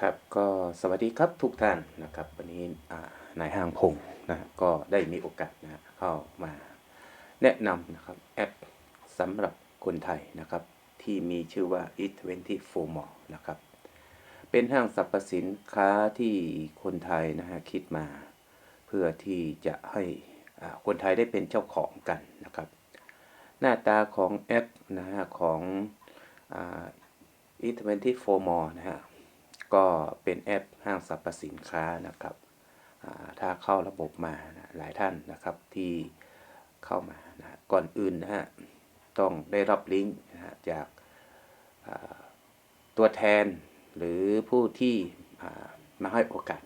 ครับก็สวัสดีครับทุกท่านนะครับวันนี้นายห้างพงศ์นะก็ได้มีโอกาสนะเข้ามาแนะนำนะครับแอปสำหรับคนไทยนะครับที่มีชื่อว่า e24 mall นะครับเป็นห้างสรรพสินค้าที่คนไทยนะฮะคิดมา เพื่อที่จะให้อาคนไทยได้เป็นเจ้าของกันนะครับ หน้าตาของแอปนะฮะของอ่า e24 mall นะฮะ ก็เป็นแอปห้างสรรพสินค้านะครับถ้าเข้าระบบมานะหลายท่านนะครับที่เข้ามานะก่อนอื่นนะฮะต้องได้รับลิงก์นะฮะจากตัวแทนหรือผู้ที่มาให้โอกาส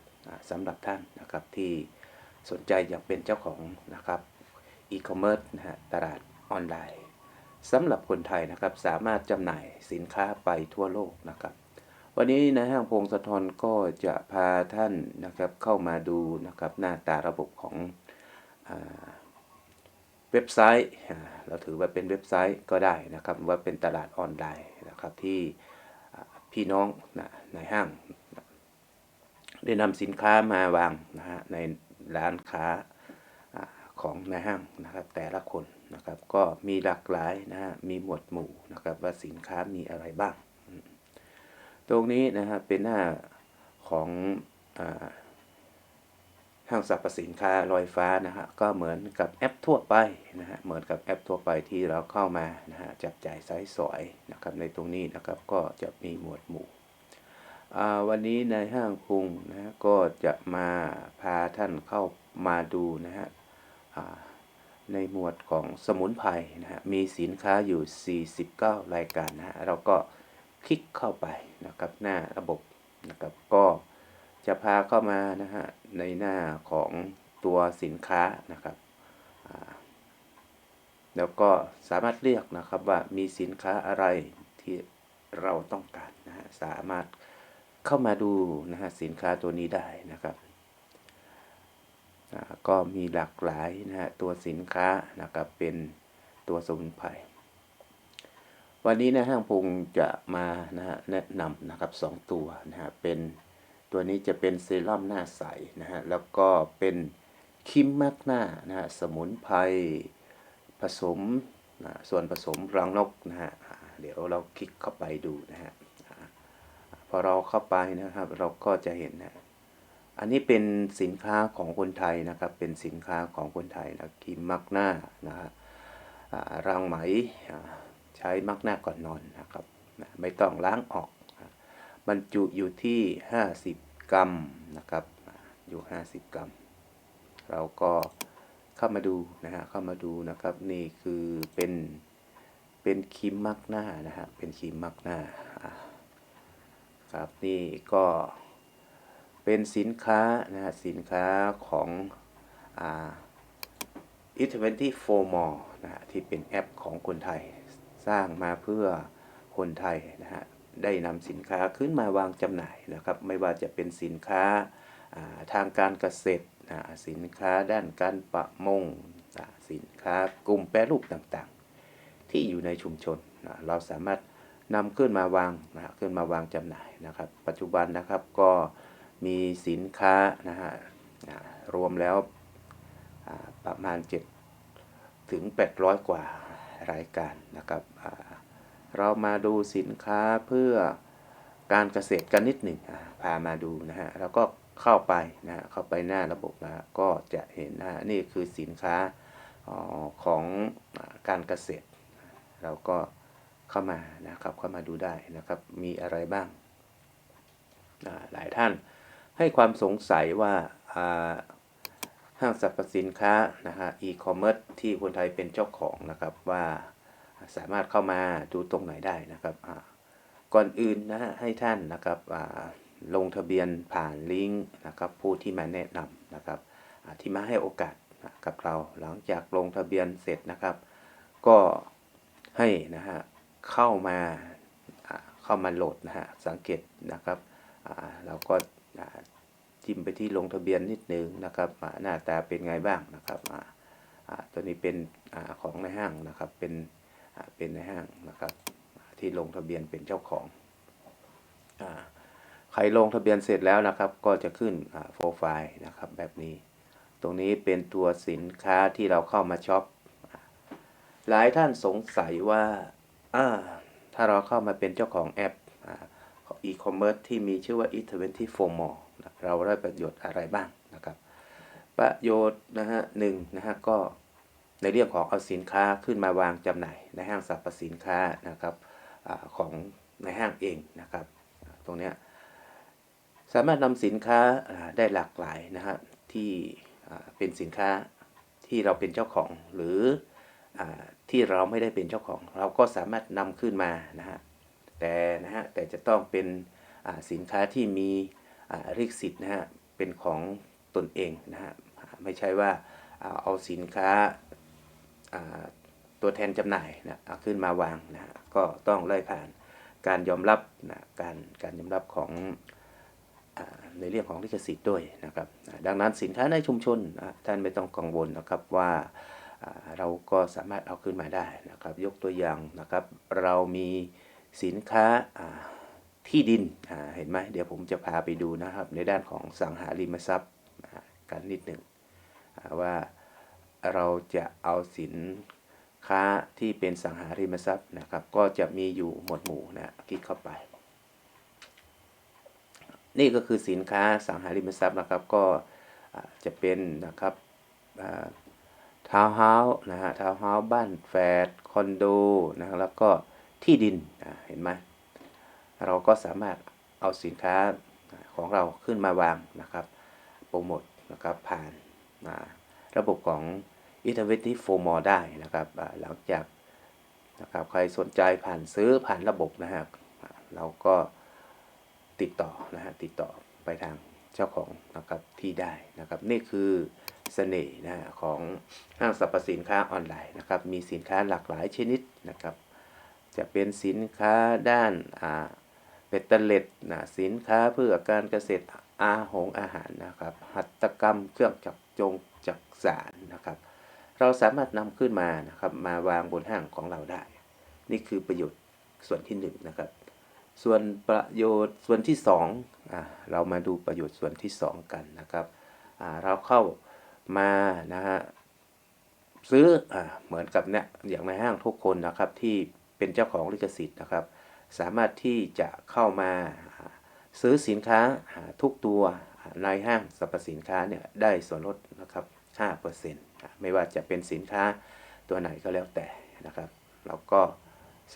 สำหรับท่านนะครับที่สนใจอยากเป็นเจ้าของนะครับอีคอมเมิร์ซนะฮะตลาดออนไลน์สำหรับคนไทยนะครับสามารถจำหน่ายสินค้าไปทั่วโลกนะครับ วันนี้นะห้างพงศธรก็จะพาท่านนะครับเข้ามาดูนะครับหน้าตาระบบของเว็บไซต์ เราถือว่าเป็นเว็บไซต์ก็ได้นะครับว่าเป็นตลาดออนไลน์นะครับที่พี่น้องนะในห้าง ได้นำสินค้ามาวางนะฮะในร้านค้าอ่าของในห้างนะครับแต่ละคนนะครับก็มีหลากหลายนะฮะมีหมวดหมู่นะครับว่าสินค้ามีอะไรบ้าง ตรงนี้นะฮะเป็นหน้าของอห้างสรรพสินค้าลอยฟ้านะฮะก็เหมือนกับแอปทั่วไปนะฮะเหมือนกับแอปทั่วไปที่เราเข้ามานะฮะจับจ่ายใช้สอยนะครับในตรงนี้นะครับก็จะมีหมวดหมู่วันนี้ในห้างพุงนะฮะก็จะมาพาท่านเข้ามาดูนะฮะในหมวดของสมุนไพรนะฮะมีสินค้าอยู่ 49 รายการนะฮะเราก็ คลิกเข้าไปนะครับหน้าระบบนะครับก็จะพาเข้ามานะฮะในหน้าของตัวสินค้านะครับแล้วก็สามารถเลือกนะครับว่ามีสินค้าอะไรที่เราต้องการนะฮะสามารถเข้ามาดูนะฮะสินค้าตัวนี้ได้นะครับก็มีหลากหลายนะฮะตัวสินค้านะครับเป็นตัวสมุนไพร วันนี้นะห้างพงจะมานะฮะแนะนำนะครับสองตัวนะฮะเป็นตัวนี้จะเป็นเซรั่มหน้าใสนะฮะแล้วก็เป็นครีมมากหน้านะฮะสมุนไพรผสมนะส่วนผสมรังนกนะฮะเดี๋ยวเราคลิกเข้าไปดูนะฮะพอเราเข้าไปนะครับ เราก็จะเห็นนะอันนี้เป็นสินค้าของคนไทยนะครับ เป็นสินค้าของคนไทยนะครีมมากหน้านะฮะรังไหม ใช้มักหน้าก่อนนอนนะครับนะไม่ต้องล้างออกนะบรรจุอยู่ที่ 50 กรัมนะครับอ่าอยู่ 50 กรัม เราก็เข้ามาดูนะฮะเข้ามาดูนะครับนี่คือเป็นเป็นครีมมักหน้านะฮะเป็นครีมมักหน้าอ่าครับนี่ก็เป็นสินค้านะฮะสินค้าของอ่า e 2 4 More นะฮะที่เป็นแอปของคนไทย สร้างมาเพื่อคนไทยนะฮะได้นำสินค้าขึ้นมาวางจำหน่ายนะครับ ไม่ว่าจะเป็นสินค้าทางการเกษตรนะสินค้าด้านการประมงนะสินค้ากลุ่มแปรรูปต่างๆ ที่อยู่ในชุมชนนะเราสามารถนำขึ้นมาวางนะขึ้นมาวางจำหน่ายนะครับ ปัจจุบันนะครับก็มีสินค้านะฮะอ่ารวมแล้วประมาณ 7 ถึง 800 กว่า รายการนะครับเรามาดูสินค้าเพื่อการเกษตรกันนิดหนึ่งพามาดูนะฮะแล้วก็เข้าไปนะฮะเข้าไปหน้าระบบนะก็จะเห็นนะฮะนี่คือสินค้าออของการเกษตร เราก็เข้ามานะครับเข้ามาดูได้นะครับมีอะไรบ้างหลายท่านให้ความสงสัยว่า ห้างสรรพสินค้านะฮะอีคอมเมิร์ซที่คนไทยเป็นเจ้าของนะครับว่าสามารถเข้ามาดูตรงไหนได้นะครับก่อนอื่นนะให้ท่านนะครับลงทะเบียนผ่านลิงก์นะครับผู้ที่มาแนะนำนะครับที่มาให้โอกาสนะกับเราหลังจากลงทะเบียนเสร็จนะครับ ก็ให้นะฮะเข้ามาเข้ามาโหลดนะฮะสังเกตนะครับเราก็ จิ้มไปที่ลงทะเบียนนิดนึงนะครับอ่าหน้าตาเป็นไงบ้างนะครับอ่าตัวนี้เป็นอาของในห้างนะครับเป็นอ่าเป็นในห้างนะครับที่ลงทะเบียนเป็นเจ้าของอาใครลงทะเบียนเสร็จแล้วนะครับก็จะขึ้นโปรไฟล์นะครับแบบนี้ ตรงนี้เป็นตัวสินค้าที่เราเข้ามาช็อปหลายท่านสงสัยว่าอ่าถ้าเราเข้ามาเป็นเจ้าของแอปอีคอมเมิร์ซที่มีชื่อว่า e24 more นะเราได้ประโยชน์อะไรบ้างนะครับ ประโยชน์นะฮะหนึ่งนะฮะก็ในเรื่องของเอาสินค้าขึ้นมาวางจำหน่ายในห้างสรรพสินค้านะครับอของในห้างเองนะครับ ตรงนี้สามารถนำสินค้าได้หลากหลายนะฮะที่เป็นสินค้าที่เราเป็นเจ้าของหรืออที่เราไม่ได้เป็นเจ้าของ เราก็สามารถนำขึ้นมานะฮะแต่นะฮะแต่จะต้องเป็นสินค้าที่มี อ่าลิขสิทธิ์นะฮะเป็นของตนเองนะฮะไม่ใช่ว่าอ่าเอาสินค้าตัวแทนจำหน่ายนะเอาขึ้นมาวางนะก็ต้องไล่ผ่านการยอมรับนะการการยอมรับของอในเรื่องของลิขสิทธิ์ด้วยนะครับ ดังนั้นสินค้าในชุมชนท่านไม่ต้องกังวลนะครับว่าเราก็สามารถเอาขึ้นมาได้นะครับ ยกตัวอย่างนะครับ เรามีสินค้า ที่ดินเห็นไหมเดี๋ยวผมจะพาไปดูนะครับ ในด้านของสังหาริมทรัพย์กันนิดหนึ่งว่าเราจะเอาสินค้าที่เป็นสังหาริมทรัพย์นะครับ ก็จะมีอยู่หมวดหมู่นะคลิกเข้าไป นี่ก็คือสินค้าสังหาริมทรัพย์นะครับก็จะเป็นนะครับทาวน์เฮาส์นะฮะทาวน์เฮาส์บ้านแฝดคอนโดนะแล้วก็ที่ดินเห็นไหม เราก็สามารถเอาสินค้าของเราขึ้นมาวางนะครับโปรโมทนะครับผ่านระบบของ i n t e r v e t i v e f o r m o r ได้นะครับหลังจากนะครับใครสนใจผ่านซื้อผ่านระบบนะฮะเราก็ติดต่อนะฮะติดต่อไปทางเจ้าของนะครับที่ได้นะครับนี่คือเสน่ห์นะฮะของห้างสรรพสินค้าออนไลน์นะครับมีสินค้าหลากหลายชนิดนะครับจะเป็นสินค้าด้านอ่า เบตเตเล็ดนะสินค้าเพื่อการเกษตรอาหงอาหารนะครับ หัตถกรรมเครื่องจักรจงจักสารนะครับ เราสามารถนำขึ้นมานะครับมาวางบนห้างของเราได้ นี่คือประโยชน์ส่วนที่หนึ่งนะครับ ส่วนประโยชน์ส่วนที่สองอ่าเรามาดูประโยชน์ส่วนที่สองกันนะครับอ่าเราเข้ามานะฮะซื้ออาเหมือนกับเนี่ยอย่างในห้างทุกคนนะครับที่เป็นเจ้าของลิขสิทธิ์นะครับ สามารถที่จะเข้ามาซื้อสินค้าทุกตัวในห้างสรรพสินค้าเนี่ยได้ส่วนลดนะครับ 5%ไม่ว่าจะเป็นสินค้าตัวไหนก็แล้วแต่นะครับ เราก็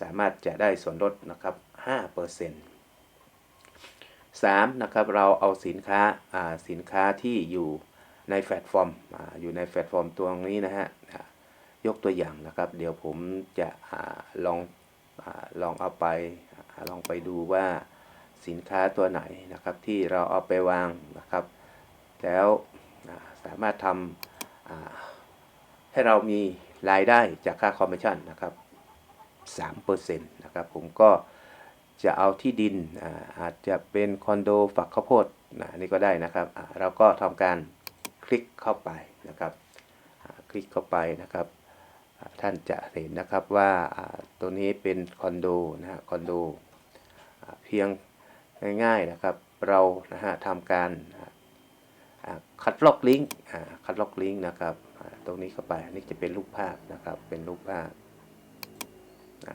สามารถจะได้ส่วนลดนะครับ 5% 3 นะครับเราเอาสินค้าสินค้าที่อยู่ในแพลตฟอร์มออยู่ในแพลตฟอร์มตัวนี้นะฮะยกตัวอย่างนะครับ เดี๋ยวผมจะอลอง ลองเอาไปลองไปดูว่าสินค้าตัวไหนนะครับที่เราเอาไปวางนะครับ แล้วสามารถทำให้เรามีรายได้จากค่าคอมมิชชั่นนะครับ3%นะครับผมก็จะเอาที่ดินอาอาจจะเป็นคอนโดฝักข้าวโพดนะนี่ก็ได้นะครับเราก็ทำการคลิกเข้าไปนะครับคลิกเข้าไปนะครับ ท่านจะเห็นนะครับว่าตัวนี้เป็นคอนโดนะฮะคอนโดเพียงง่ายๆนะครับเรานะฮะทำการคัดลอกลิงก์คัดลอกลิงก์นะครับตรงนี้เข้าไปนี่จะเป็นรูปภาพนะครับเป็นรูปภาพน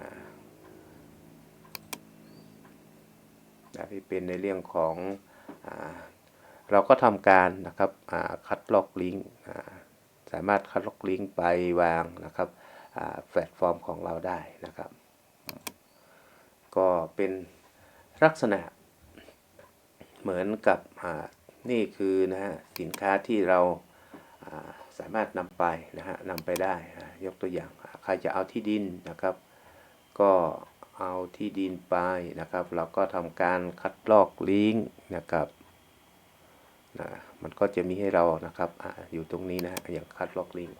ะที่เป็นในเรื่องของอเราก็ทำการนะครับคัดลอกลิงก์ สามารถคัดลอกลิงก์ไปวางนะครับแพลตฟอร์มของเราได้นะครับ ก็เป็นลักษณะเหมือนกับนี่คือนะฮะสินค้าที่เราสามารถนำไปนะฮะนำไปได้ยกตัวอย่างใครจะเอาที่ดินนะครับ ก็เอาที่ดินไปนะครับ เราก็ทำการคัดลอกลิงก์นะครับ นะมันก็จะมีให้เรานะครับออยู่ตรงนี้นะฮะอย่างคัดล็อกลิง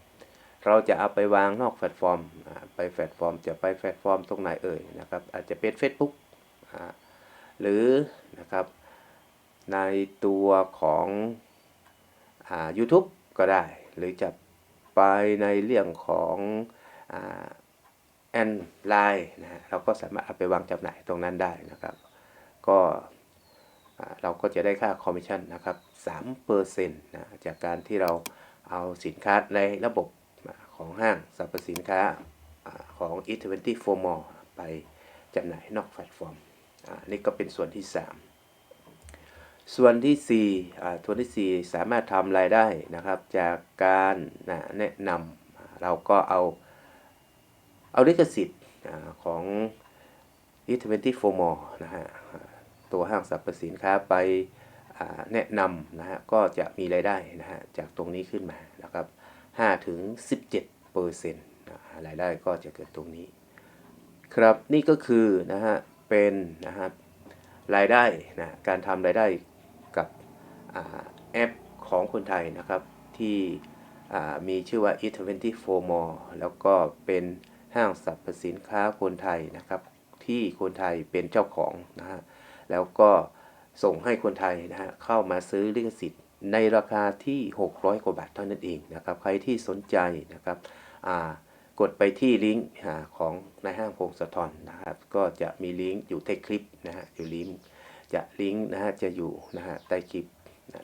เราจะเอาไปวางนอกแพลตฟอร์มไปแพลตฟอร์ม จะไปแพลตฟอร์มตรงไหนเอ่ยนะครับอาจจะเป็น Facebook หรือนะครับในตัวของอ YouTube ก็ได้ หรือจะไปในเรื่องของแอนไลน์นะเราก็สามารถเอาไปวางจำหน่ายตรงนั้นได้นะครับ ก็ เราก็จะได้ค่าคอมมิชชั่นนะครับ3%นะจากการที่เราเอาสินค้าในระบบของห้างสรรพสินค้าอของ E24 Mall ไปจำหน่ายนอกแพลตฟอร์มอ่านี่ก็เป็นส่วนที่ 3 ส่วนที่4อ่าส่วนที่ 4 สามารถทำรายได้นะครับ จากการแนะนำเราก็เอาเอาลิขสิทธิ์อาของ E24 Mall นะฮะ ตัวห้างสรรพสินค้าไปแนะนำนะฮะก็จะมีรายได้นะฮะจากตรงนี้ขึ้นมานะครับ5ถึง17เปอร์เซ็นต์รายได้ก็จะเกิดตรงนี้ ครับนี่ก็คือนะฮะเป็นนะฮะรายได้นะการทำรายได้กับอแอปของคนไทยนะครับที่มีชื่อว่า E24 Mall แล้วก็เป็นห้างสรรพสินค้าคนไทยนะครับ ที่คนไทยเป็นเจ้าของนะฮะ แล้วก็ส่งให้คนไทยนะฮะเข้ามาซื้อลิขสิทธิ์ ในราคาที่ 600 กว่าบาทเท่านั้นเองนะครับ ใครที่สนใจนะครับอ่ากดไปที่ลิงก์ของในห้างพงศธรนะครับ ก็จะมีลิงก์อยู่ใต้คลิปนะฮะอยู่ลิงก์จะลิงก์นะฮะจะอยู่นะฮะใต้คลิป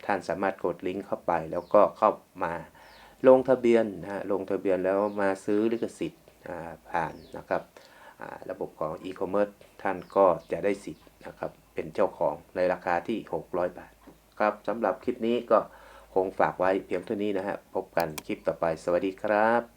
ท่านสามารถกดลิงก์เข้าไป แล้วก็เข้ามาลงทะเบียนนะฮะลงทะเบียนแล้วมาซื้อลิขสิทธิ์ผ่านนะครับระบบของ e-commerce ท่านก็จะได้สิทธิ์นะครับ เป็นเจ้าของในราคาที่ 600 บาท ครับสำหรับคลิปนี้ก็คงฝากไว้เพียงเท่านี้นะฮะพบกันคลิปต่อไปสวัสดีครับ